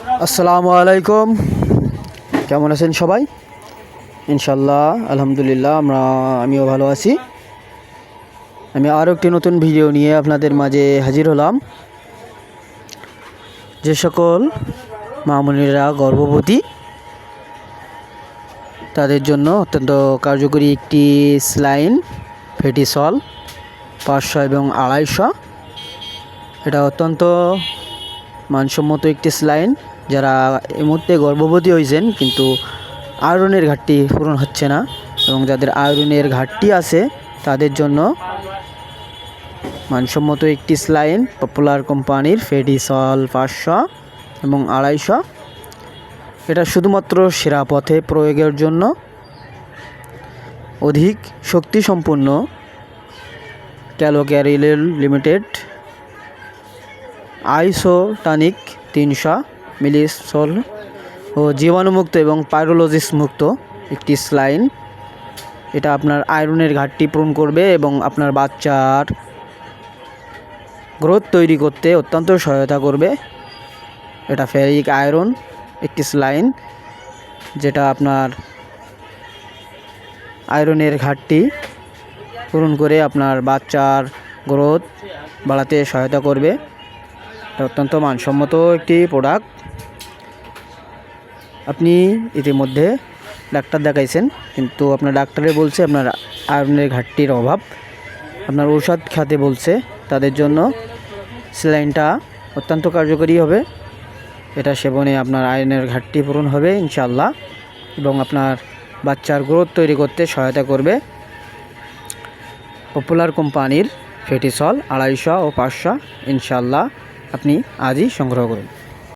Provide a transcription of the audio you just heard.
আসসালামু আলাইকুম। কেমন আছেন সবাই? ইনশাল্লাহ আলহামদুলিল্লাহ, আমরা, আমিও ভালো আছি। আমি আরও একটি নতুন ভিডিও নিয়ে আপনাদের মাঝে হাজির হলাম। যে সকল মামুনিরা গর্ভবতী, তাদের জন্য অত্যন্ত কার্যকরী একটি স্লাইন ফেটিসল পাঁচশো এবং আড়াইশো। এটা অত্যন্ত মানসম্মত একটি স্লাইন যারা এই মুহূর্তে গর্ভবতী হয়েছেন, কিন্তু আয়রনের ঘাটতি পূরণ হচ্ছে না এবং যাদের আয়রনের ঘাটতি আছে, তাদের জন্য মানসম্মত একটি স্লাইন পপুলার কোম্পানির ফেডিসল পাঁচশো এবং আড়াইশো। এটা শুধুমাত্র সেরা পথে প্রয়োগের জন্য অধিক শক্তিসম্পন্ন ক্যালোক্যারিলেল লিমিটেড আইসোটানিক তিনশো মিলিসল ও জীবাণুমুক্ত এবং পাইরোলজিস মুক্ত একটি স্লাইন। এটা আপনার আয়রনের ঘাটতি পূরণ করবে এবং আপনার বাচ্চার গ্রোথ তৈরি করতে অত্যন্ত সহায়তা করবে। এটা ফেরিক আয়রন, একটি স্লাইন, যেটা আপনার আয়রনের ঘাটতি পূরণ করে আপনার বাচ্চার গ্রোথ বাড়াতে সহায়তা করবে। এটা অত্যন্ত মানসম্মত একটি প্রোডাক্ট আপনি ইতিমধ্যে ডাক্তার দেখাইছেন, কিন্তু আপনার ডাক্তারে বলছে আপনার আয়রনের ঘাটতির অভাব। আপনার ঔষধ খাতে বলছে, তাদের জন্য স্যালাইনটা অত্যন্ত কার্যকরী হবে। এটা সেবনে আপনার আয়রনের ঘাটতি পূরণ হবে ইনশাল্লাহ এবং আপনার বাচ্চার গ্রোথ তৈরি করতে সহায়তা করবে। পপুলার কোম্পানির ফেটিসল আড়াইশো ও পাঁচশো ইনশাল্লাহ আপনি আজই সংগ্রহ করুন।